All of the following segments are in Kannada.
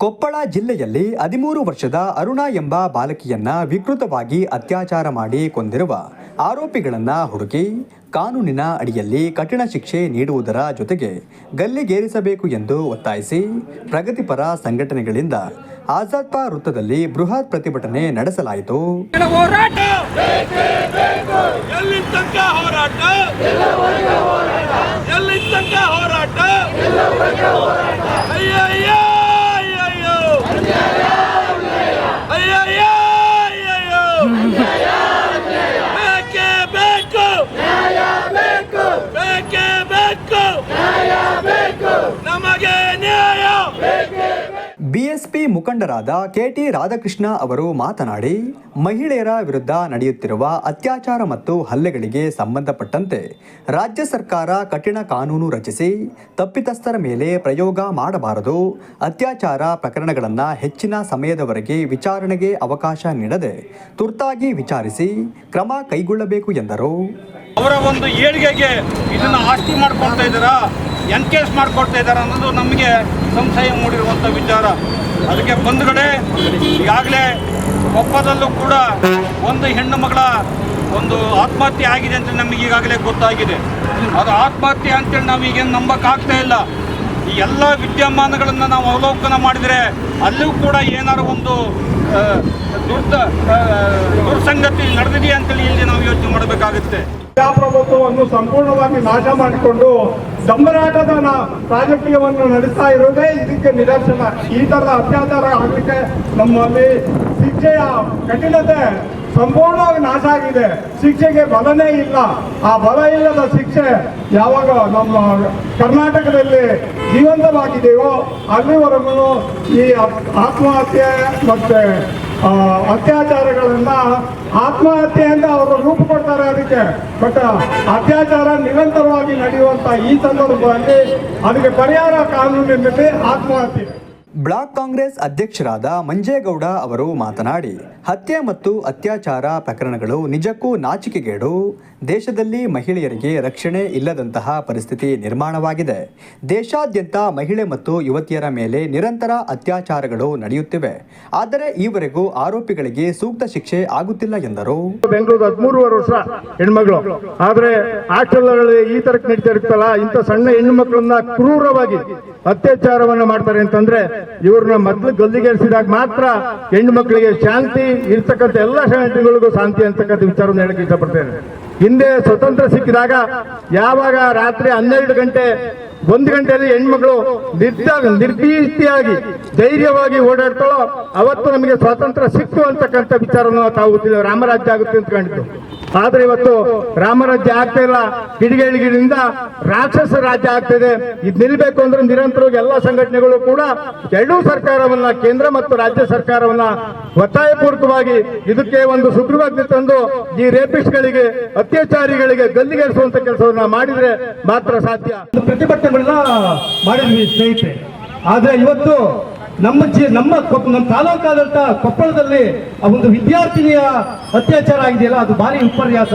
ಕೊಪ್ಪಳ ಜಿಲ್ಲೆಯಲ್ಲಿ ಹದಿಮೂರು ವರ್ಷದ ಅರುಣ ಎಂಬ ಬಾಲಕಿಯನ್ನ ವಿಕೃತವಾಗಿ ಅತ್ಯಾಚಾರ ಮಾಡಿ ಕೊಂದಿರುವ ಆರೋಪಿಗಳನ್ನ ಹುಡುಕಿ ಕಾನೂನಿನ ಅಡಿಯಲ್ಲಿ ಕಠಿಣ ಶಿಕ್ಷೆ ನೀಡುವುದರ ಜೊತೆಗೆ ಗಲ್ಲಿಗೇರಿಸಬೇಕು ಎಂದು ಒತ್ತಾಯಿಸಿ ಪ್ರಗತಿಪರ ಸಂಘಟನೆಗಳಿಂದ ಆಜಾದ್ ಪಾ ವೃತ್ತದಲ್ಲಿ ಬೃಹತ್ ಪ್ರತಿಭಟನೆ ನಡೆಸಲಾಯಿತು. ಮುಖಂಡರಾದ ಕೆಟಿ ರಾಧಾಕೃಷ್ಣ ಅವರು ಮಾತನಾಡಿ, ಮಹಿಳೆಯರ ವಿರುದ್ಧ ನಡೆಯುತ್ತಿರುವ ಅತ್ಯಾಚಾರ ಮತ್ತು ಹಲ್ಲೆಗಳಿಗೆ ಸಂಬಂಧಪಟ್ಟಂತೆ ರಾಜ್ಯ ಸರ್ಕಾರ ಕಠಿಣ ಕಾನೂನು ರಚಿಸಿ, ತಪ್ಪಿತಸ್ಥರ ಮೇಲೆ ಪ್ರಯೋಗ ಮಾಡಬಾರದು, ಅತ್ಯಾಚಾರ ಪ್ರಕರಣಗಳನ್ನು ಹೆಚ್ಚಿನ ಸಮಯದವರೆಗೆ ವಿಚಾರಣೆಗೆ ಅವಕಾಶ ನೀಡದೆ ತುರ್ತಾಗಿ ವಿಚಾರಿಸಿ ಕ್ರಮ ಕೈಗೊಳ್ಳಬೇಕು ಎಂದರು. ಅವರ ಒಂದು ಏಳಿಗೆಗೆ ಇದನ್ನು ಆಸ್ತಿ ಮಾಡ್ಕೊಳ್ತಾ ಇದ್ದಾರಾ, ಎನ್ಕೇಸ್ ಮಾಡ್ಕೊಳ್ತಾ ಇದ್ದಾರಾ ಅನ್ನೋದು ನಮಗೆ ಸಂಶಯ ಮೂಡಿರುವಂಥ ವಿಚಾರ. ಅದಕ್ಕೆ ಬಂಧುಗಳೇ, ಈಗಾಗಲೇ ಕೊಪ್ಪದಲ್ಲೂ ಕೂಡ ಒಂದು ಹೆಣ್ಣು ಮಗಳ ಒಂದು ಆತ್ಮಹತ್ಯೆ ಆಗಿದೆ ಅಂತ ನಮಗೆ ಈಗಾಗಲೇ ಗೊತ್ತಾಗಿದೆ. ಅದು ಆತ್ಮಹತ್ಯೆ ಅಂತೇಳಿ ನಾವು ಈಗೇನು ನಂಬಕ್ಕಾಗ್ತಾ ಇಲ್ಲ. ಈ ಎಲ್ಲ ವಿದ್ಯಮಾನಗಳನ್ನು ನಾವು ಅವಲೋಕನ ಮಾಡಿದರೆ ಅಲ್ಲೂ ಕೂಡ ಏನಾರು ಒಂದು ದುರ್ದ ದುರ್ಸಂಗತಿ ನಡೆದಿದೆಯಾ ಅಂತೇಳಿ ಇಲ್ಲಿ ನಾವು ಯೋಚನೆ ಮಾಡಬೇಕಾಗುತ್ತೆ. ಪ್ರಜಾಪ್ರಭುತ್ವವನ್ನು ಸಂಪೂರ್ಣವಾಗಿ ನಾಶ ಮಾಡಿಕೊಂಡು ದಮ್ಮರಾಟದ ರಾಜಕೀಯವನ್ನು ನಡೆಸ್ತಾ ಇರೋದೇ ಇದಕ್ಕೆ ನಿದರ್ಶನ. ಈ ತರದ ಅತ್ಯಾಚಾರ ಆಗಲಿಕ್ಕೆ ನಮ್ಮಲ್ಲಿ ಶಿಕ್ಷೆಯ ಕಠಿಣತೆ ಸಂಪೂರ್ಣವಾಗಿ ನಾಶ ಆಗಿದೆ. ಶಿಕ್ಷೆಗೆ ಬಲನೇ ಇಲ್ಲ. ಆ ಬಲ ಇಲ್ಲದ ಶಿಕ್ಷೆ ಯಾವಾಗ ನಮ್ಮ ಕರ್ನಾಟಕದಲ್ಲಿ ಜೀವಂತವಾಗಿದೆಯೋ ಅಲ್ಲಿವರೆಗೂ ಈ ಆತ್- ಆತ್ಮಹತ್ಯೆ ಮತ್ತೆ ಅತ್ಯಾಚಾರಗಳನ್ನ ಆತ್ಮಹತ್ಯೆ ಅಂತ ಅವರು ರೂಪ ಕೊಡ್ತಾರೆ ಅದಕ್ಕೆ ಬಟ್ ಅತ್ಯಾಚಾರ ನಿರಂತರವಾಗಿ ನಡೆಯುವಂತ ಈ ಸಂದರ್ಭದಲ್ಲಿ ಅದಕ್ಕೆ ಪರಿಹಾರ ಕಾನೂನಿನಲ್ಲಿ ಆತ್ಮಹತ್ಯೆ. ಬ್ಲಾಕ್ ಕಾಂಗ್ರೆಸ್ ಅಧ್ಯಕ್ಷರಾದ ಮಂಜೇಗೌಡ ಅವರು ಮಾತನಾಡಿ, ಹತ್ಯೆ ಮತ್ತು ಅತ್ಯಾಚಾರ ಪ್ರಕರಣಗಳು ನಿಜಕ್ಕೂ ನಾಚಿಕೆಗೇಡು. ದೇಶದಲ್ಲಿ ಮಹಿಳೆಯರಿಗೆ ರಕ್ಷಣೆ ಇಲ್ಲದಂತಹ ಪರಿಸ್ಥಿತಿ ನಿರ್ಮಾಣವಾಗಿದೆ. ದೇಶಾದ್ಯಂತ ಮಹಿಳೆ ಮತ್ತು ಯುವತಿಯರ ಮೇಲೆ ನಿರಂತರ ಅತ್ಯಾಚಾರಗಳು ನಡೆಯುತ್ತಿವೆ. ಆದರೆ ಈವರೆಗೂ ಆರೋಪಿಗಳಿಗೆ ಸೂಕ್ತ ಶಿಕ್ಷೆ ಆಗುತ್ತಿಲ್ಲ ಎಂದರು. ಬೆಂಗಳೂರು ಹದಿಮೂರುವರೆ ವರ್ಷ ಹೆಣ್ಮಗಳು. ಆದರೆ ಹಾಸ್ಟೆಲ್ಗಳಲ್ಲಿ ಈ ತರಕ್ಕೆ ನಡೀತಾ ಇರುತ್ತಲ್ಲ ಇಂಥ ಸಣ್ಣ ಹೆಣ್ಣು ಮಕ್ಕಳನ್ನ ಕ್ರೂರವಾಗಿ ಅತ್ಯಾಚಾರವನ್ನು ಮಾಡ್ತಾರೆ ಅಂತಂದ್ರೆ ಇವ್ರನ್ನ ಮೊದಲು ಗಲ್ಲಿಗೇರಿಸಿದಾಗ ಮಾತ್ರ ಹೆಣ್ಣು ಮಕ್ಕಳಿಗೆ ಶಾಂತಿ ಇರ್ತಕ್ಕಂಥ ಎಲ್ಲ ಶಾಂತಿಗಳಿಗೂ ಶಾಂತಿ ಅಂತಕ್ಕಂಥ ವಿಚಾರವನ್ನು ಹೇಳಕ್ಕೆ ಇಷ್ಟಪಡ್ತೇನೆ. ಹಿಂದೆ ಸ್ವತಂತ್ರ ಸಿಕ್ಕಿದಾಗ ಯಾವಾಗ ರಾತ್ರಿ ಹನ್ನೆರಡು ಗಂಟೆ ಒಂದು ಗಂಟೆಯಲ್ಲಿ ಹೆಣ್ಮಕ್ಳು ನಿರ್ದಾಗ ನಿರ್ಭೀತಿಯಾಗಿ ಧೈರ್ಯವಾಗಿ ಓಡಾಡ್ತಾಳೋ, ಅವತ್ತು ನಮಗೆ ಸ್ವಾತಂತ್ರ್ಯ ಸಿಕ್ತು ಅಂತಕ್ಕಂಥ ವಿಚಾರವನ್ನು ತಾವು ರಾಮರಾಜ್ಯ ಆಗುತ್ತೆ ಅಂತ ಕಂಡಿತು ಆದ್ರೆ ಇವತ್ತು ರಾಮರಾಜ್ಯ ಆಗ್ತಾ ಇಲ್ಲ. ಕಿಡಿಗೇಳಿಗಿರಿಂದ ರಾಕ್ಷಸ ರಾಜ್ಯ ಆಗ್ತಿದೆ ಇದು. ನಿಲ್ಬೇಕು ಅಂದ್ರೆ ನಿರಂತರವಾಗಿ ಎಲ್ಲ ಸಂಘಟನೆಗಳು ಕೂಡ ಎರಡೂ ಸರ್ಕಾರವನ್ನ, ಕೇಂದ್ರ ಮತ್ತು ರಾಜ್ಯ ಸರ್ಕಾರವನ್ನ ಒತ್ತಾಯಪೂರ್ವಕವಾಗಿ ಇದಕ್ಕೆ ಒಂದು ಸುಗ್ರೀವಾಜ್ಞೆ ತಂದು ಈ ರೇಪಿಸ್ಟ್ಗಳಿಗೆ, ಅತ್ಯಾಚಾರಿಗಳಿಗೆ ಗಲ್ಲಿಗೇರಿಸುವಂತ ಕೆಲಸವನ್ನ ಮಾಡಿದ್ರೆ ಮಾತ್ರ ಸಾಧ್ಯ. ಪ್ರತಿಭಟನೆಗಳನ್ನ ಮಾಡಿದ್ವಿ ಸ್ನೇಹಿತರೆ. ಆದ್ರೆ ಇವತ್ತು ನಮ್ಮ ಜಿ, ನಮ್ಮ ನಮ್ಮ ತಾಲೂಕಾದಂತ ಕೊಪ್ಪಳದಲ್ಲಿ ಒಂದು ವಿದ್ಯಾರ್ಥಿನಿಯ ಅತ್ಯಾಚಾರ ಆಗಿದೆಯಲ್ಲ ಅದು ಭಾರಿ ವಿಪರ್ಯಾಸ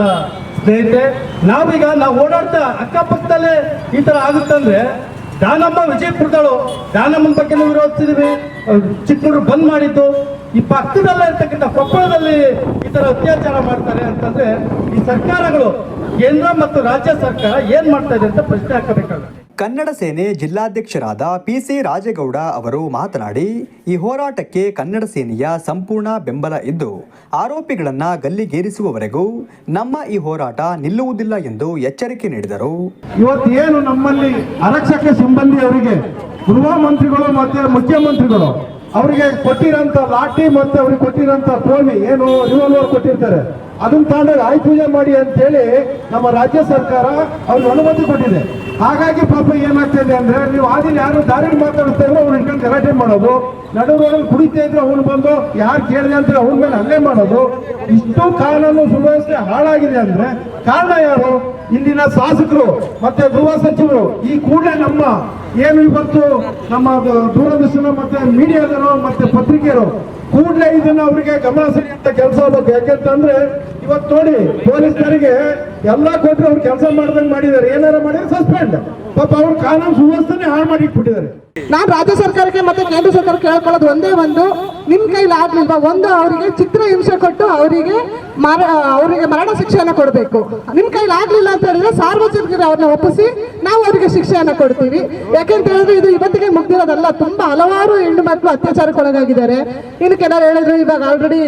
ಸ್ನೇಹಿತರೆ. ನಾವೀಗ ನಾವು ಓಡಾಡ್ತಾ ಅಕ್ಕಪಕ್ಕದಲ್ಲೇ ಈ ತರ ಆಗುತ್ತಂದ್ರೆ ದಾನಮ್ಮ ವಿಜಯಪುರದಳು ದಾನಮ್ಮನ ಬಗ್ಗೆ ವಿರೋಧಿಸಿದ್ವಿ. ಚಿಕ್ಕಮಗಳೂರು ಬಂದ್ ಮಾಡಿದ್ದು. ಈ ಪಕ್ಕದಲ್ಲೇ ಇರ್ತಕ್ಕಂಥ ಕೊಪ್ಪಳದಲ್ಲಿ ಈ ತರ ಅತ್ಯಾಚಾರ ಮಾಡ್ತಾರೆ ಅಂತಂದ್ರೆ ಈ ಸರ್ಕಾರಗಳು ಕೇಂದ್ರ ಮತ್ತು ರಾಜ್ಯ ಸರ್ಕಾರ ಏನ್ ಮಾಡ್ತಾ ಇದೆ ಅಂತ ಪ್ರಶ್ನೆ ಹಾಕಬೇಕಾಗುತ್ತೆ. ಕನ್ನಡ ಸೇನೆ ಜಿಲ್ಲಾಧ್ಯಕ್ಷರಾದ ಪಿಸಿ ರಾಜೇಗೌಡ ಅವರು ಮಾತನಾಡಿ, ಈ ಹೋರಾಟಕ್ಕೆ ಕನ್ನಡ ಸೇನೆಯ ಸಂಪೂರ್ಣ ಬೆಂಬಲ ಇದ್ದು, ಆರೋಪಿಗಳನ್ನು ಗಲ್ಲಿಗೇರಿಸುವವರೆಗೂ ನಮ್ಮ ಈ ಹೋರಾಟ ನಿಲ್ಲುವುದಿಲ್ಲ ಎಂದು ಎಚ್ಚರಿಕೆ ನೀಡಿದರು. ಇವತ್ತು ಏನು ನಮ್ಮಲ್ಲಿ ಆರಕ್ಷಕ ಸಿಬ್ಬಂದಿ ಅವರಿಗೆ ಗೃಹ ಮಂತ್ರಿಗಳು ಮತ್ತೆ ಮುಖ್ಯಮಂತ್ರಿಗಳು ಅವರಿಗೆ ಕೊಟ್ಟಿರೋಂಥ ಲಾಠಿ ಮತ್ತೆ ಅವ್ರಿಗೆ ಕೊಟ್ಟಿರೋಂಥ ಕೋವಿ ಏನು ರಿವಾಲ್ವರ್ ಕೊಟ್ಟಿರ್ತಾರೆ, ಅದನ್ನ ತಾಂಡ ಆಯ್ ಪೂಜೆ ಮಾಡಿ ಅಂತೇಳಿ ನಮ್ಮ ರಾಜ್ಯ ಸರ್ಕಾರ ಅವ್ರಿಗೆ ಅನುಮತಿ ಕೊಟ್ಟಿದೆ. ಹಾಗಾಗಿ ಪಾಪ ಏನಾಗ್ತಿದೆ ಅಂದ್ರೆ ನೀವು ಆದಿನ ಯಾರು ದಾರಿ ಮಾತಾಡ್ತಾ ಇದ್ರೆ ಅವ್ರು ಇಟ್ಕೊಂಡು ಗಲಾಟೆ ಮಾಡೋದು. ನಡು ರೋಡಲ್ಲಿ ಕುಡಿತಾ ಇದ್ರೆ ಅವ್ನು ಬಂದು ಯಾರು ಕೇಳಿದೆ ಅಂತ ಅವ್ನ ಮೇಲೆ ಹಲ್ಲೆ ಮಾಡೋದು. ಇಷ್ಟು ಕಾನೂನು ಸುವ್ಯವಸ್ಥೆ ಹಾಳಾಗಿದೆ ಅಂದ್ರೆ ಕಾರಣ ಯಾರು? ಇಲ್ಲಿನ ಶಾಸಕರು ಮತ್ತೆ ಗೃಹ ಸಚಿವರು, ಈ ಕೂಡಲೇ ನಮ್ಮ ಏನು ಇವತ್ತು ನಮ್ಮ ದೂರದರ್ಶನ ಮತ್ತೆ ಮೀಡಿಯಾದವರು ಮತ್ತೆ ಪತ್ರಿಕೆಯರು ಕೂಡಲೇ ಇದನ್ನ ಅವರಿಗೆ ಗಮನ ಸೆಳೆಯುವಂತ ಕೆಲಸ ಆಗಬೇಕು. ಯಾಕೆಂತಂದ್ರೆ ಇವತ್ತು ನೋಡಿ ಪೊಲೀಸರಿಗೆ ಎಲ್ಲ ಕೊಟ್ಟರೆ ಅವ್ರು ಕೆಲಸ ಮಾಡ್ದಂಗೆ ಮಾಡಿದ್ದಾರೆ. ಏನಾರ ಮಾಡಿದ್ರೆ ಸಸ್ಪೆಂಡ್ ಪಾಪ ಅವ್ರ ಕಾನೂನು ಸುವ್ಯವಸ್ಥೆನೇ ಹಾಳು ಮಾಡಿ ನಾನು ನಾನ್ ರಾಜ್ಯ ಸರ್ಕಾರಕ್ಕೆ ಮತ್ತೆ ಕೇಂದ್ರ ಸರ್ಕಾರ ಕೇಳ್ಕೊಳ್ಳೋದು ಒಂದೇ ಒಂದು. ನಿಮ್ ಕೈಲಿ ಆಗ್ಲಿಲ್ವಾ ಒಂದು ಅವರಿಗೆ ಚಿತ್ರ ಹಿಂಸೆ ಕೊಟ್ಟು ಅವರಿಗೆ ಮರ, ಅವರಿಗೆ ಮರಣ ಶಿಕ್ಷೆಯನ್ನ ಕೊಡಬೇಕು. ನಿಮ್ ಕೈಲಿ ಆಗ್ಲಿಲ್ಲ ಅಂತ ಹೇಳಿದ್ರೆ ಸಾರ್ವಜನಿಕರು ಅವ್ರನ್ನ ಒಪ್ಪಿಸಿ ನಾವು ಅವರಿಗೆ ಶಿಕ್ಷೆಯನ್ನ ಕೊಡ್ತೀವಿ. ಯಾಕೆಂತ ಹೇಳಿದ್ರೆ ಇದು ಇವತ್ತಿಗೆ ಮುಗ್ದಿರೋದಲ್ಲ, ತುಂಬಾ ಹಲವಾರು ಹೆಣ್ಣು ಮಕ್ಕಳು ಅತ್ಯಾಚಾರಕ್ಕೊಳಗಾಗಿದ್ದಾರೆ. ಇನ್ನು ಕೆಲವರು ಹೇಳಿದ್ರು, ಇವಾಗ ಆಲ್ರೆಡಿ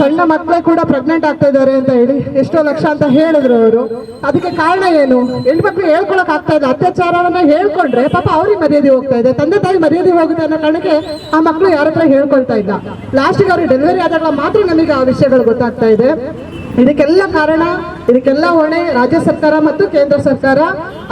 ಸಣ್ಣ ಮಕ್ಕಳೇ ಕೂಡ ಪ್ರೆಗ್ನೆಂಟ್ ಆಗ್ತಾ ಇದ್ದಾರೆ ಅಂತ ಹೇಳಿ ಎಷ್ಟೋ ಲಕ್ಷ ಅಂತ ಹೇಳಿದ್ರು ಅವರು. ಅದಕ್ಕೆ ಕಾರಣ ಏನು? ಹೆಣ್ಣು ಮಕ್ಕಳು ಹೇಳ್ಕೊಳಕ್ ಆಗ್ತಾ ಇದೆ ಅತ್ಯಾಚಾರವನ್ನ ಹೇಳ್ಕೊಂಡ್ರೆ ಪಾಪ ಅವ್ರಿಗೆ ಮರ್ಯಾದೆ ಹೋಗ್ತಾ ಇದೆ. ತಂದೆ ತಾಯಿ ಮರ್ಯಾದೆ ಹೋಗುತ್ತೆ ಅನ್ನೋ ಕಾರಣಕ್ಕೆ ಆ ಮಕ್ಕಳು ಯಾರ ಹತ್ರ ಹೇಳ್ಕೊಳ್ತಾ ಇಲ್ಲ ಲಾಸ್ಟಿಗೆ ಅವ್ರಿಗೆ ಡೆಲಿವರಿ ಆದಾಗ ಮಾತ್ರ ನಮಗೆ ಆ ವಿಷಯಗಳು ಗೊತ್ತಾಗ್ತಾ ಇದೆ. ಇದಕ್ಕೆಲ್ಲ ಕಾರಣ, ಇದಕ್ಕೆಲ್ಲ ಹೊಣೆ ರಾಜ್ಯ ಸರ್ಕಾರ ಮತ್ತು ಕೇಂದ್ರ ಸರ್ಕಾರ.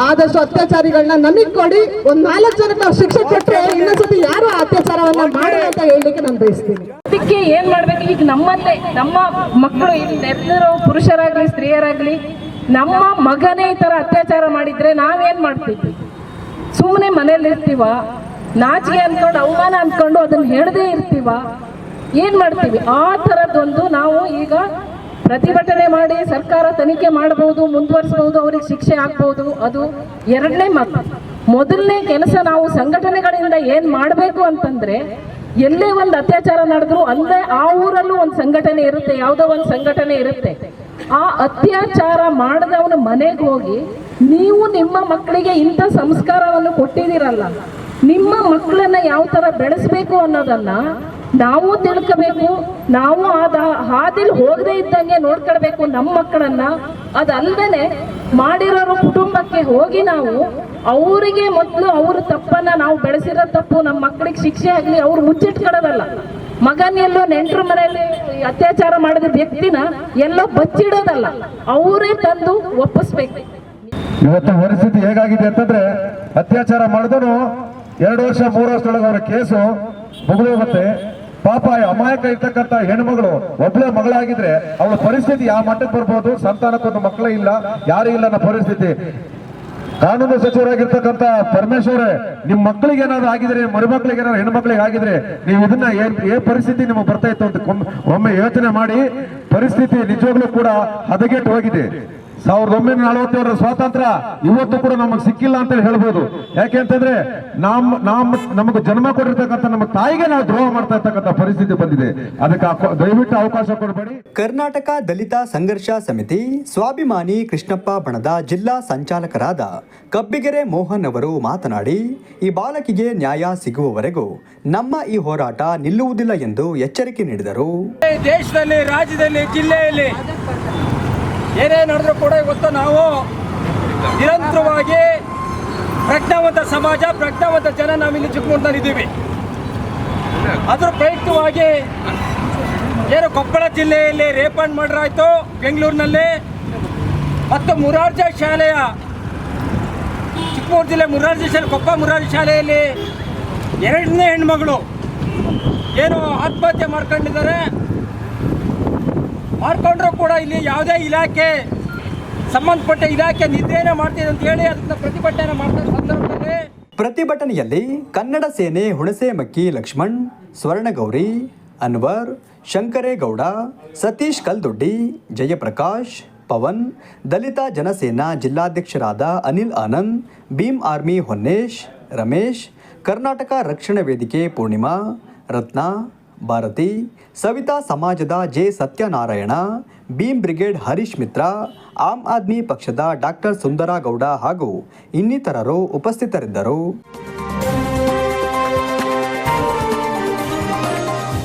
ಆದಷ್ಟು ಅತ್ಯಾಚಾರಿಗಳನ್ನ ನಮಗ್ ಕೊಡಿ. ಒಂದ್ ನಾಲ್ಕು ಜನಕ್ಕೆ ನಾವು ಶಿಕ್ಷೆ ಕೊಟ್ಟರೆ ಇನ್ನೊಂದ್ಸತಿ ಯಾರು ಅತ್ಯಾಚಾರವನ್ನ ಮಾಡಿ ಅಂತ ಹೇಳಲಿಕ್ಕೆ ನಾನು ಬಯಸ್ತೀನಿ. ಅದಕ್ಕೆ ಏನ್ ಮಾಡ್ಬೇಕು? ಈಗ ನಮ್ಮಲ್ಲೇ ನಮ್ಮ ಮಕ್ಕಳು ನೆರೆದಿರೋ ಪುರುಷರಾಗ್ಲಿ, ಸ್ತ್ರೀಯರಾಗ್ಲಿ, ನಮ್ಮ ಮಗನೇ ಈ ತರ ಅತ್ಯಾಚಾರ ಮಾಡಿದ್ರೆ ನಾವೇನ್ ಮಾಡ್ತೀವಿ? ಸುಮ್ಮನೆ ಮನೇಲಿ ನಾಚಿಕೆ ಅನ್ಕೊಂಡು, ಅವಮಾನ ಅನ್ಕೊಂಡು ಅದನ್ನ ಹೇಳದೇ ಇರ್ತೀವ? ಏನ್ ಮಾಡ್ತೀವಿ? ಆ ಥರದ್ದೊಂದು ನಾವು ಈಗ ಪ್ರತಿಭಟನೆ ಮಾಡಿ ಸರ್ಕಾರ ತನಿಖೆ ಮಾಡಬಹುದು ಮುಂದುವರಿಸಬಹುದು ಅವ್ರಿಗೆ ಶಿಕ್ಷೆ ಆಗ್ಬಹುದು ಅದು ಎರಡನೇ ಮಾತು. ಮೊದಲನೇ ಕೆಲಸ ನಾವು ಸಂಘಟನೆಗಳಿಂದ ಏನ್ ಮಾಡಬೇಕು ಅಂತಂದ್ರೆ, ಎಲ್ಲೇ ಒಂದು ಅತ್ಯಾಚಾರ ನಡೆದ್ರು, ಅಂದ್ರೆ ಆ ಊರಲ್ಲೂ ಒಂದು ಸಂಘಟನೆ ಇರುತ್ತೆ, ಯಾವುದೋ ಒಂದು ಸಂಘಟನೆ ಇರುತ್ತೆ. ಆ ಅತ್ಯಾಚಾರ ಮಾಡದವನ ಮನೆಗೆ ಹೋಗಿ, ನೀವು ನಿಮ್ಮ ಮಕ್ಕಳಿಗೆ ಇಂಥ ಸಂಸ್ಕಾರವನ್ನು ಕೊಟ್ಟಿದ್ದೀರಲ್ಲ ನಿಮ್ಮ ಮಕ್ಕಳನ್ನ ಯಾವ ತರ ಬೆಳೆಸ್ಬೇಕು ಅನ್ನೋದನ್ನ ನಾವು ತಿಳ್ಕೋಬೇಕು. ನಾವು ಆದ ಹಾದಿಲ್ ಹೋಗದೆ ಇದ್ದಂಗೆ ನೋಡ್ಕೊಳ್ಬೇಕು ನಮ್ಮ ಮಕ್ಕಳನ್ನ. ಅದಲ್ದೇನೆ ಮಾಡಿರೋರು ಕುಟುಂಬಕ್ಕೆ ಹೋಗಿ ನಾವು ಅವರಿಗೆ ಮೊದಲು ಅವ್ರ ತಪ್ಪನ್ನ ನಾವು ಬೆಳೆಸಿರೋ ತಪ್ಪು ನಮ್ಮ ಮಕ್ಕಳಿಗೆ ಶಿಕ್ಷೆ ಆಗಲಿ ಅವ್ರು ಮುಚ್ಚಿಟ್ಕೊಳ್ಳೋದಲ್ಲ. ಮಗನೆಲ್ಲೋ ನೆಂಟರ ಮನೆಯಲ್ಲಿ ಅತ್ಯಾಚಾರ ಮಾಡಿದ ವ್ಯಕ್ತಿನ ಎಲ್ಲೋ ಬಚ್ಚಿಡೋದಲ್ಲ. ಅವರೇ ತಂದು ಒಪ್ಪಿಸ್ಬೇಕು. ಇವತ್ತು ಪರಿಸ್ಥಿತಿ ಹೇಗಾಗಿದೆ ಅಂತಂದ್ರೆ ಅತ್ಯಾಚಾರ ಮಾಡಿದನು ಎರಡು ವರ್ಷ, ಮೂರು ವರ್ಷದೊಳಗೆ ಅವರ ಕೇಸು ಮುಗಿದೋಗುತ್ತೆ. ಪಾಪ ಅಮಾಯಕ ಇರ್ತಕ್ಕಂಥ ಹೆಣ್ಮಗಳು ಒಬ್ಬಳೇ ಮಗಳಾಗಿದ್ರೆ ಅವಳ ಪರಿಸ್ಥಿತಿ ಯಾವ ಮಟ್ಟಕ್ಕೆ ಬರ್ಬೋದು? ಸಂತಾನಕ್ಕೊಂದು ಮಕ್ಕಳೇ ಇಲ್ಲ, ಯಾರೂ ಇಲ್ಲ ಅನ್ನೋ ಪರಿಸ್ಥಿತಿ. ಕಾನೂನು ಸಚಿವರಾಗಿರ್ತಕ್ಕಂಥ ಪರಮೇಶ್ವರೇ, ನಿಮ್ ಮಕ್ಕಳಿಗೆ ಏನಾದ್ರು ಆಗಿದ್ರೆ ಮರುಮಕ್ಳಿಗೆ ಏನಾದ್ರು ಹೆಣ್ಮಕ್ಳಿಗೆ ಆಗಿದ್ರೆ, ನೀವು ಇದನ್ನ ಏನ್ ಪರಿಸ್ಥಿತಿ ನಿಮಗೆ ಬರ್ತಾ ಇತ್ತು ಅಂತ ಒಮ್ಮೆ ಯೋಚನೆ ಮಾಡಿ, ಪರಿಸ್ಥಿತಿ ನಿಜವಾಗ್ಲೂ ಕೂಡ ಹದಗೆಟ್ಟು ಹೋಗಿದೆ. ಸಾವಿರದ ಒಂಬೈನೂರ ನಲವತ್ತೇಳರ ಸ್ವಾತಂತ್ರ್ಯ ಇವತ್ತು ಕೂಡ ನಮಗೆ ಸಿಕ್ಕಿಲ್ಲ ಅಂತ ಹೇಳ್ಬೋದು. ಯಾಕೆ ಅಂತಂದ್ರೆ ನಮ್ ನಮ್ ನಮಗೆ ಜನ್ಮ ಕೊಟ್ಟಿರ್ತಕ್ಕಂಥ ನಮ್ಮ ತಾಯಿಗೆ ನಾವು ದ್ರೋಹ ಮಾಡ್ತಾ ಇರ್ತಕ್ಕಂಥ ಪರಿಸ್ಥಿತಿ ಬಂದಿದೆ. ಅದಕ್ಕೆ ದಯವಿಟ್ಟು ಅವಕಾಶ ಕೊಡಬೇಡಿ. ಕರ್ನಾಟಕ ದಲಿತ ಸಂಘರ್ಷ ಸಮಿತಿ ಸ್ವಾಭಿಮಾನಿ ಕೃಷ್ಣಪ್ಪ ಬಣದ ಜಿಲ್ಲಾ ಸಂಚಾಲಕರಾದ ಕಬ್ಬಿಗೆರೆ ಮೋಹನ್ ಅವರು ಮಾತನಾಡಿ ಈ ಬಾಲಕಿಗೆ ನ್ಯಾಯ ಸಿಗುವವರೆಗೂ ನಮ್ಮ ಈ ಹೋರಾಟ ನಿಲ್ಲುವುದಿಲ್ಲ ಎಂದು ಎಚ್ಚರಿಕೆ ನೀಡಿದರು. ದೇಶದಲ್ಲಿ ರಾಜ್ಯದಲ್ಲಿ ಜಿಲ್ಲೆಯಲ್ಲಿ ಏನೇ ನಡೆದ್ರೂ ಕೂಡ ಇವತ್ತು ನಾವು ನಿರಂತರವಾಗಿ ಪ್ರಜ್ಞಾವಂತ ಸಮಾಜ, ಪ್ರಜ್ಞಾವಂತ ಜನ ನಾವಿಲ್ಲಿ ಚಿಕ್ಕಮೂರ್ನಲ್ಲಿದ್ದೀವಿ ಅದ್ರ ಪ್ರಯುಕ್ತವಾಗಿ ಏನು ಕೊಪ್ಪಳ ಜಿಲ್ಲೆಯಲ್ಲಿ ರೇಪಾಂಡ್ ಮಾಡ್ರಾಯ್ತು ಬೆಂಗಳೂರಿನಲ್ಲಿ ಮತ್ತು ಮುರಾರ್ಜ ಶಾಲೆಯ ಚಿಕ್ಕಮೂರು ಜಿಲ್ಲೆ ಮುರಾರ್ಜಿ ಶಾಲೆ, ಕೊಪ್ಪ ಮುರಾರ್ಜಿ ಶಾಲೆಯಲ್ಲಿ ಎರಡನೇ ಹೆಣ್ಮಗಳು ಏನು ಆತ್ಮಹತ್ಯೆ ಮಾಡ್ಕೊಂಡಿದ್ದಾರೆ. ಮಾಡ್ಕೊಂಡ್ರು ಕೂಡ ಇಲ್ಲಿ ಯಾವುದೇ ಇಲಾಖೆ ಸಂಬಂಧಪಟ್ಟ ಇಲಾಖೆ ನಿದ್ರೆನೇ ಮಾಡ್ತಿದೆ ಅಂತ ಹೇಳಿ ಅದನ್ನ ಪ್ರತಿಭಟನೆ ಮಾಡ್ತಾ ಸಂದರ್ಭದಲ್ಲಿ ಪ್ರತಿಭಟನೆಯಲ್ಲಿ ಕನ್ನಡ ಸೇನೆ ಹುಣಸೇಮಕ್ಕಿ ಲಕ್ಷ್ಮಣ್, ಸ್ವರ್ಣಗೌರಿ, ಅನ್ವರ್, ಶಂಕರೇಗೌಡ, ಸತೀಶ್ ಕಲ್ದೊಡ್ಡಿ, ಜಯಪ್ರಕಾಶ್, ಪವನ್, ದಲಿತ ಜನಸೇನಾ ಜಿಲ್ಲಾಧ್ಯಕ್ಷರಾದ ಅನಿಲ್ ಆನಂದ್, ಭೀಮ್ ಆರ್ಮಿ ಹೊನ್ನೇಶ್, ರಮೇಶ್, ಕರ್ನಾಟಕ ರಕ್ಷಣಾ ವೇದಿಕೆ ಪೂರ್ಣಿಮಾ, ರತ್ನ ಭಾರತಿ, ಸವಿತಾ ಸಮಾಜದ ಜೆ. ಸತ್ಯನಾರಾಯಣ, ಭೀಮ್ ಬ್ರಿಗೇಡ್ ಹರೀಶ್ ಮಿತ್ರ, ಆಮ್ ಆದ್ಮಿ ಪಕ್ಷದ ಡಾಕ್ಟರ್ ಸುಂದರಗೌಡ ಹಾಗೂ ಇನ್ನಿತರರು ಉಪಸ್ಥಿತರಿದ್ದರು.